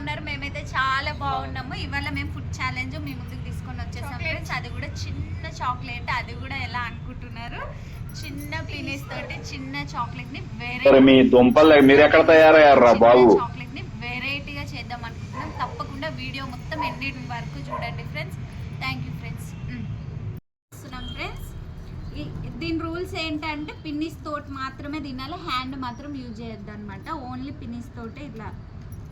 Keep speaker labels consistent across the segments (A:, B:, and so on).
A: ఉన్నారు. మేమైతే చాలా బాగున్నాము. ఇవాళ మేము ఫుడ్ ఛాలెంజ్ మీ ముందుకు తీసుకొని వచ్చేసాం ఫ్రెండ్స్ అది కూడా చిన్న చాక్లెట్ అది కూడా ఎలా అనుకుంటున్నారు? చిన్న పినీస్ తోటి చిన్న చాక్లెట్ని వేరే
B: మరి మీ దుంపలు మీరు ఎక్కడ తయారయ్యారా బాబు?
A: చాక్లెట్ని వెరైటీగా చేద్దాం అనుకుంటున్నాం. తప్పకుండా వీడియో మొత్తం ఎండింగ్ వరకు చూడండి friends thank you friends friends దీని రూల్స్ ఏంటంటే పిన్నిస్ తోటి మాత్రమే తినాలి. హ్యాండ్ మాత్రం యూజ్ చేయొద్దు అనమాట ఓన్లీ పిన్నిస్ తోటే ఇట్లా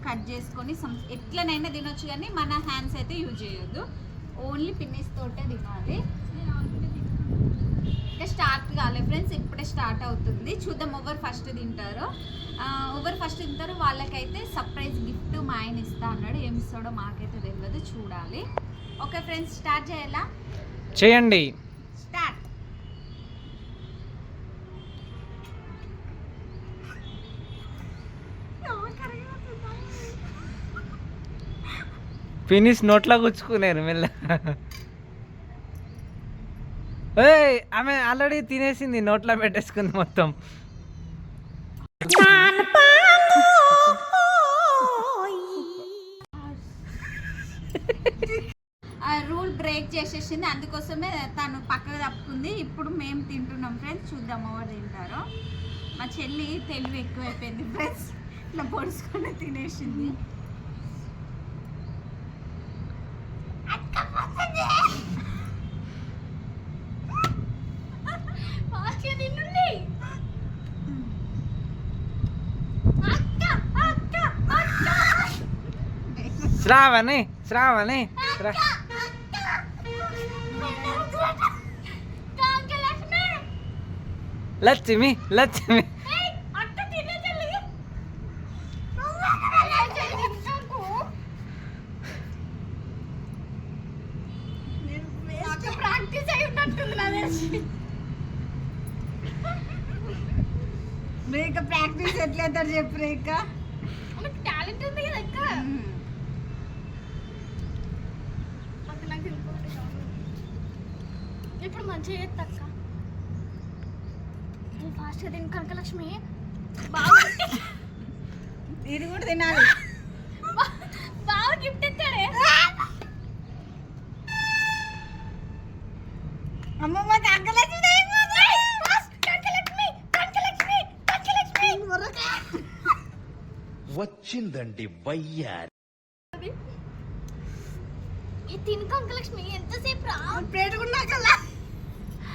A: కట్ చేసుకొని ఎట్లనైనా తినొచ్చు కానీ మన హ్యాండ్స్ అయితే యూజ్ చేయొద్దు. ఓన్లీ పిన్నిస్ తోటే తినాలి. ఇంకా స్టార్ట్ కాలే ఫ్రెండ్స్ ఇప్పుడే స్టార్ట్ అవుతుంది. చూద్దాం ఎవరు ఫస్ట్ తింటారో. ఎవరు ఫస్ట్ తింటారో వాళ్ళకైతే సర్ప్రైజ్ గిఫ్ట్ మా ఆయన ఇస్తా అన్నాడు. ఏమి ఇస్తాడో మాకైతే తెలియదు చూడాలి. ఓకే ఫ్రెండ్స్ స్టార్ట్ చేయాలా?
C: చేయండి
A: స్టార్ట్
C: ఫినిష్ నోట్లో గుచ్చుకున్నారు మెల్ల. ఏయ్ ఆమె ఆల్రెడీ తినేసింది నోట్లో పెట్టేసుకుంది మొత్తం.
A: ఆ రూల్ బ్రేక్ చేసేసింది అందుకోసమే తను పక్కకు తప్పుకుంది. ఇప్పుడు మేము తింటున్నాం ఫ్రెండ్స్. చూద్దాం ఎవరు తింటారో. మా చెల్లి తెలివి ఎక్కువైపోయింది ఫ్రెండ్స్. ఇట్లా పొడుచుకొని తినేసింది.
C: శ్రావణి శ్రావణి. శ్రా- లక్ష్మి లక్ష్మి.
A: ప్రాక్టీస్ రేఖ ఎట్లయితారు చెప్పు రేఖ.
D: టాలెంట్ ఉంది కదా అక్క అక్క నాకు ఇంకోటి కావాలి. ఇప్పుడు మంచిగా చేస్తా అక్క? ఇది ఫాస్ట్గా తిని కనకలక్ష్మి. బాగా
A: ఇది కూడా తినాలి.
D: బాగా గిఫ్ట్ ఇస్తాడే.
A: అమ్మమ్మ
D: కనకలక్ష్మి
E: వచ్చిందండి వయ్యారి.
D: ఈ తిని కనకలక్ష్మి ఎంతసేపు రా?
A: ప్లేట్ కూడా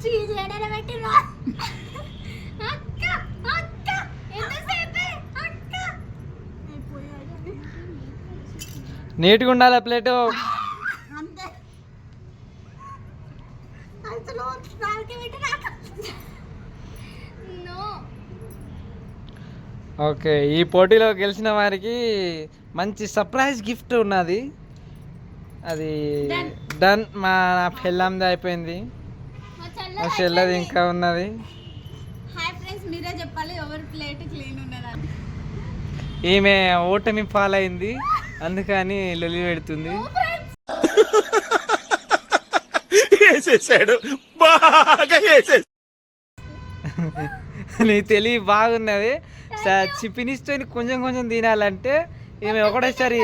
D: చీజ్ ఎడల పెట్టిరా అక్క అక్క ఎంతసేపు? అక్క.
C: నీట్గా ఉండాలి ప్లేటు?
A: అంతే.
D: అసలు నాలుగు పెట్టిరా నో.
C: ఓకే ఈ పోటీలో గెలిచిన వారికి మంచి సర్ప్రైజ్ గిఫ్ట్ ఉన్నది. అది. డన్ మా పెళ్ళాంది అయిపోయింది.
D: మా
C: చెల్లది ఇంకా ఉన్నది.
A: హాయ్ ఫ్రెండ్స్ మీరే చెప్పాలి ఎవరి ప్లేట్ క్లీన్ ఉన్నదని
C: ఈమె ఓటమి పాలైంది అందుకని లొలి పెడుతుంది. నీ తెలివి బాగున్నది. చిపినిస్తో కొంచెం కొంచెం తినాలంటే ఈమె ఒకటేసారి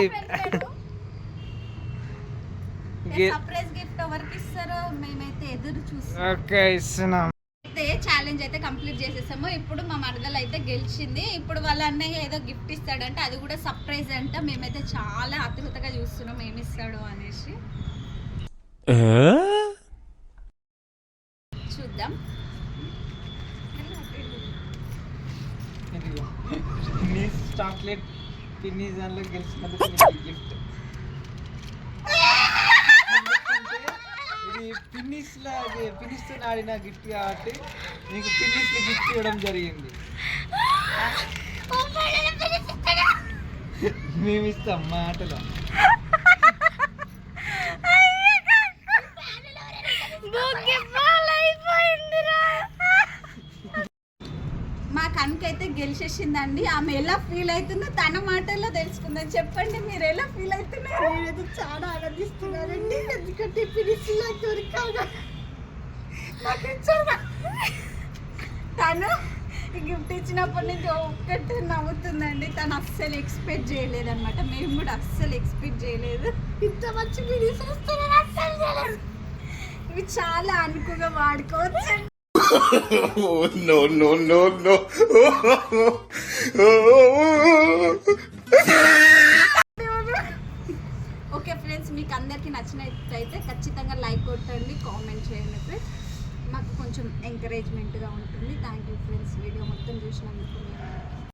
A: సర్ప్రైజ్ గిఫ్ట్ ఎవరికి ఇస్తారో మేమైతే ఎదురు చూస్తాం
C: ఓకే ఇస్తున్నాం.
A: అయితే ఛాలెంజ్ అయితే కంప్లీట్ చేసేసాము. ఇప్పుడు మా మరదలు అయితే గెలిచింది. ఇప్పుడు వాళ్ళ అన్నయ్య ఏదో గిఫ్ట్ ఇస్తాడంట. అది కూడా సర్ప్రైజ్ అంట. మేమైతే చాలా ఆతృతగా చూస్తున్నాం. ఏమి ఇస్తాడో అనేసి. చూద్దాం.
C: చాక్లెట్ గెలిచినందుకు గిఫ్ట్ పిన్నిస్లా పిన్నిస్తో ఆడిన గిఫ్ట్ కాబట్టి నీకు పిన్నిస్లు గిఫ్ట్ ఇవ్వడం జరిగింది. మేమిస్తాం మాటలో.
A: గెలిచేసిందండి ఆమె ఎలా ఫీల్ అవుతుందో తన మాటల్లో తెలుసుకుందాం. చెప్పండి మీరు ఎలా ఫీల్ అవుతున్నారు?
D: నేనైతే చాలా ఆనందిస్తున్నానండి. ఎందుకంటే ఫినిష్
A: నాకు తను గిఫ్ట్ ఇచ్చినప్పటి నుంచి ఒక్కటి నవ్వుతుందండి. తను అస్సలు ఎక్స్పెక్ట్ చేయలేదన్నమాట. మేము కూడా అస్సలు ఎక్స్పెక్ట్ చేయలేదు.
D: ఇంత మంచి ఫినిష్ వస్తున్నాను అస్సలు చేయలేదు.
A: ఇవి చాలా అనుకుగా వాడుకోవచ్చు
E: no, no, no, no.
A: Okay friends మీకు అందరికీ నచ్చినట్లయితే ఖచ్చితంగా లైక్ కొట్టండి కామెంట్ చేయండి ఫ్రెండ్స్ మాకు కొంచెం ఎంకరేజ్మెంట్గా ఉంటుంది. థ్యాంక్ యూ ఫ్రెండ్స్ వీడియో మొత్తం చూసినందుకు